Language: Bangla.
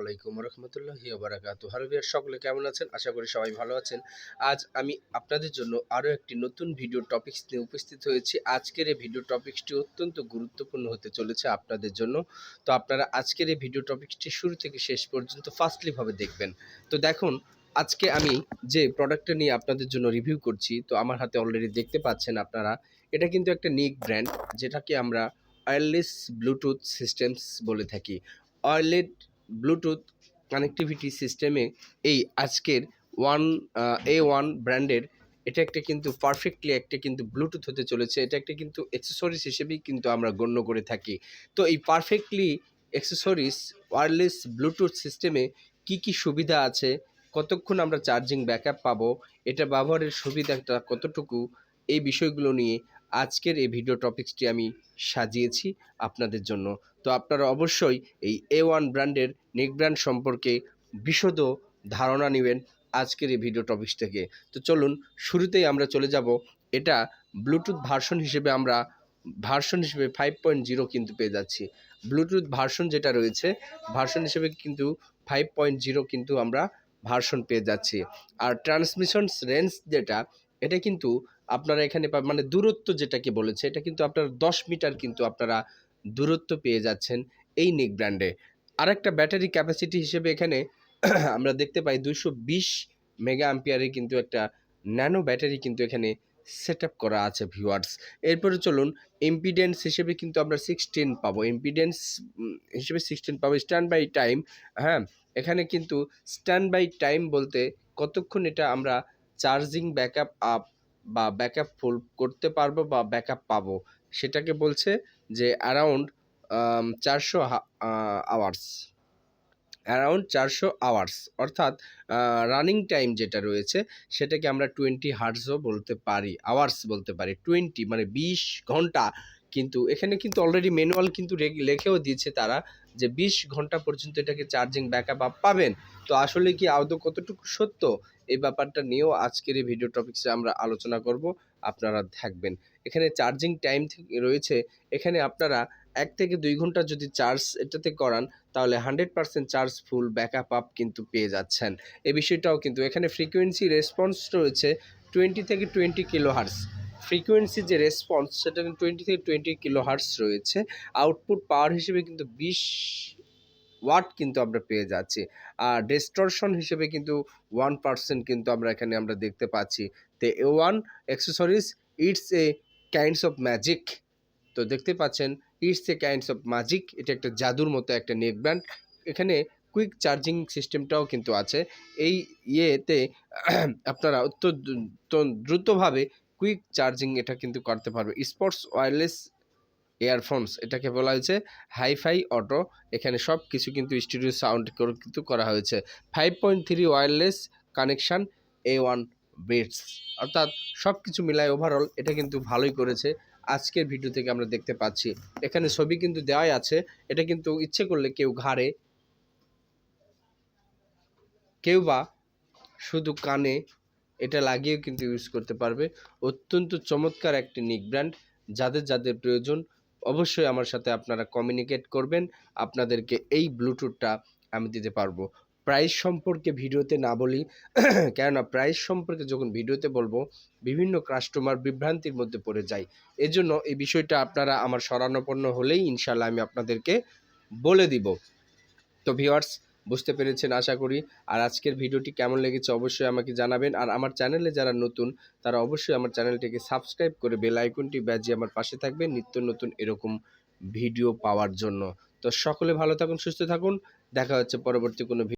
আলাইকুম রহমতুল্লাহি বারাকাতু। হারবিয়ার সকলে কেমন আছেন? আশা করি সবাই ভালো আছেন। আজ আমি আপনাদের জন্য আরও একটি নতুন ভিডিও টপিক্স নিয়ে উপস্থিত হয়েছি। আজকের এই ভিডিও টপিকসটি অত্যন্ত গুরুত্বপূর্ণ হতে চলেছে আপনাদের জন্য। তো আপনারা আজকের এই ভিডিও টপিকসটি শুরু থেকে শেষ পর্যন্ত ফার্স্টলিভাবে দেখবেন। তো দেখুন, আজকে আমি যে প্রোডাক্টটা নিয়ে আপনাদের জন্য রিভিউ করছি, তো আমার হাতে অলরেডি দেখতে পাচ্ছেন আপনারা, এটা কিন্তু একটা নিক ব্র্যান্ড যেটাকে আমরা ওয়্যারলেস ব্লুটুথ সিস্টেমস বলে থাকি। ওয়্যারলেস ব্লুটুথ কানেক্টিভিটি সিস্টেমে এই আজকের ওয়ান এ ওয়ান ব্র্যান্ডের এটা একটা কিন্তু পারফেক্টলি একটা কিন্তু ব্লুটুথ হতে চলেছে। এটা একটা কিন্তু অ্যাক্সেসরিজ হিসেবেই কিন্তু আমরা গণ্য করে থাকি। তো এই পারফেক্টলি অ্যাক্সেসরিজ ওয়্যারলেস ব্লুটুথ সিস্টেমে কি কি সুবিধা আছে? কতক্ষণ আমরা চার্জিং ব্যাকআপ পাবো? এটা ব্যবহারের সুবিধাটা কতটুকু? এই বিষয়গুলো নিয়ে আজকের এই ভিডিও টপিকসটি আমি সাজিয়েছি আপনাদের জন্য। তো আপনারা অবশ্যই এই এ ওয়ান ব্র্যান্ডের নেক ব্র্যান্ড সম্পর্কে বিশদ ধারণা নেবেন আজকের এই ভিডিও টপিক্স থেকে। তো চলুন, শুরুতেই আমরা চলে যাব। এটা ব্লুটুথ ভার্সন হিসেবে আমরা ভার্সন হিসেবে ফাইভ পয়েন্ট জিরো কিন্তু পেয়ে যাচ্ছি। ব্লুটুথ ভার্সন যেটা রয়েছে ভার্সন হিসেবে কিন্তু ফাইভ পয়েন্ট জিরো কিন্তু আমরা ভার্সন পেয়ে যাচ্ছি। আর ট্রান্সমিশন রেঞ্জ যেটা, এটা কিন্তু আপনারা এখানে মানে দূরত্ব যেটাকে বলেছে, এটা কিন্তু আপনারা দশ মিটার কিন্তু আপনারা দূরত্ব পেয়ে যাচ্ছেন এই নেক ব্র্যান্ডে। আরেকটা ব্যাটারি ক্যাপাসিটি হিসেবে এখানে আমরা দেখতে পাই দুশো বিশ মেগা আম্পিয়ারের কিন্তু একটা ন্যানো ব্যাটারি কিন্তু এখানে সেট করা আছে ভিউয়ার্স। এরপরে চলুন ইম্পিডেন্স হিসেবে কিন্তু আমরা সিক্সটিন পাবো। ইম্পিডেন্স হিসেবে সিক্সটিন পাবো। স্ট্যান্ড বাই টাইম হ্যাঁ এখানে কিন্তু স্ট্যান্ড বাই টাইম বলতে কতক্ষণ এটা আমরা চার্জিং ব্যাকআপ আপ বা ব্যাকআপ ফুল করতে পারব বা ব্যাকআপ পাবো। সেটাকে বলছে যে অ্যারাউন্ড চারশো আওয়ার্স অ্যারাউন্ড চারশো আওয়ার্স অর্থাৎ রানিং টাইম যেটা রয়েছে, সেটাকে আমরা টোয়েন্টি হার্সও বলতে পারি আওয়ার্স বলতে পারি। টোয়েন্টি মানে বিশ ঘণ্টা। কিন্তু এখানে কিন্তু অলরেডি ম্যানুয়াল কিন্তু লিখেও দিয়েছে তারা যে বিশ ঘণ্টা পর্যন্ত এটাকে চার্জিং ব্যাকআপ আপ পাবেন। তো আসলে কি আদৌ কতটুকু সত্য? এই ব্যাপারটা নিয়েও আজকের এই ভিডিও টপিক্সে আমরা আলোচনা করব। আপনারা থাকবেন এখানে চার্জিং টাইম রয়েছে। এখানে আপনারা এক থেকে দুই ঘণ্টা যদি চার্জ এটাতে করান, তাহলে hundred percent charge full backup up কিন্তু পেয়ে যাচ্ছেন। এই বিষয়টাও কিন্তু এখানে ফ্রিকোয়েন্সি রেসপন্স রয়েছে টোয়েন্টি থেকে টোয়েন্টি কিলো হার্স ফ্রিকোয়েন্সি যে রেসপন্স সেটা কিন্তু টোয়েন্টি থেকে টোয়েন্টি কিলো হার্স রয়েছে। আউটপুট পাওয়ার হিসেবে কিন্তু বিশ ওয়াট কিন্তু আমরা পেয়ে যাচ্ছি। আর ডিস্টরশন হিসেবে কিন্তু ওয়ান পার্সেন্ট কিন্তু আমরা এখানে আমরা দেখতে পাচ্ছি। তো A one accessories it's a kinds of magic তো দেখতে পাচ্ছেন it's a kinds of magic এটা একটা জাদুর মতো একটা নেক ব্র্যান্ড এখানে কুইক চার্জিং সিস্টেমটাও কিন্তু আছে। এই ইয়েতে আপনারা অত্যন্ত দ্রুতভাবে কুইক চার্জিং এটা কিন্তু করতে পারবে। স্পোর্টস ওয়্যারলেস ইয়ারফোনস, এটাকে বলা হয়েছে হাইফাই অটো। এখানে সব কিছু কিন্তু স্টুডিও সাউন্ড কিন্তু করা হয়েছে। Five point three wireless connection A one beats, অর্থাৎ সব কিছু মিলায় ওভারঅল এটা কিন্তু ভালোই করেছে। আজকের ভিডিও থেকে আমরা দেখতে পাচ্ছি। এখানে ছবি কিন্তু দেওয়াই আছে। এটা কিন্তু ইচ্ছে করলে কেউ ঘাড়ে, কেউ বা শুধু কানে এটা লাগিয়েও কিন্তু ইউজ করতে পারবে। অত্যন্ত চমৎকার একটি নিক ব্র্যান্ড যাদের যাদের প্রয়োজন, অবশ্যই আমার সাথে আপনারা কমিউনিকেট করবেন। আপনাদেরকে এই ব্লুটুথটা আমি দিতে পারব। প্রাইস সম্পর্কে ভিডিওতে না বলি, কেননা প্রাইস সম্পর্কে যখন ভিডিওতে বলব, বিভিন্ন কাস্টমার বিভ্রান্তির মধ্যে পড়ে যায়। এজন্য এই বিষয়টা আপনারা আমার শরণাপন্ন হলেই ইনশাল্লাহ আমি আপনাদেরকে বলে দিব। তো ভিউয়ার্স বুঝতে পেরেছেন, আশা করি। আর আজকের ভিডিওটি কেমন লেগেছে অবশ্যই আমাকে জানাবেন। আর আমার চ্যানেলে যারা নতুন, তারা অবশ্যই আমার চ্যানেলটিকে সাবস্ক্রাইব করে বেল আইকনটি বাজিয়ে আমার পাশে থাকবে নিত্য নতুন এরকম ভিডিও পাওয়ার জন্য। তো সকলে ভালো থাকুন, সুস্থ থাকুন। দেখা হচ্ছে পরবর্তী কোনো